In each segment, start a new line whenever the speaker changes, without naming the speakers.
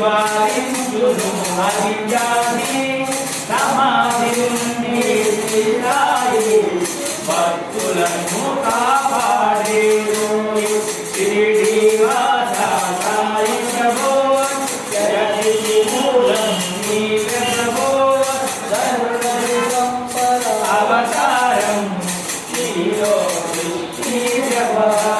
నివారించును అవిద్యాన్ని సమాధి నుండి తీరాయి భక్తులను కాపాడేను శ్రీనివాసాయ ప్రభో జగతి మూలం నీ ప్రభో అవతారం. శ్రీ ప్రభా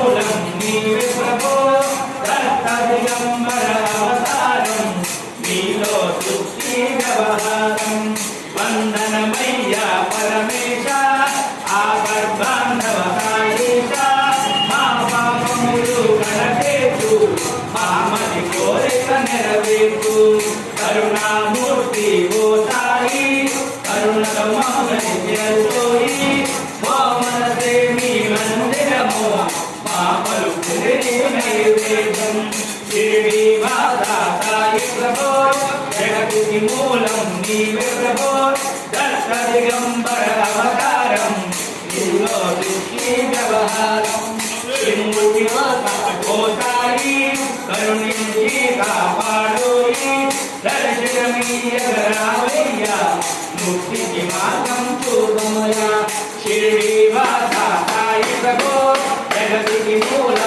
మూలం నీవే ప్రభో దర్శదిగంబర అవతారం నీలో దృష్టి వ్యవహారం శివుడి కోసారి కరుణించి కాపాడోయి దర్శనమీయ రావయ్య మార్గం చూడమయా జగతికి మూల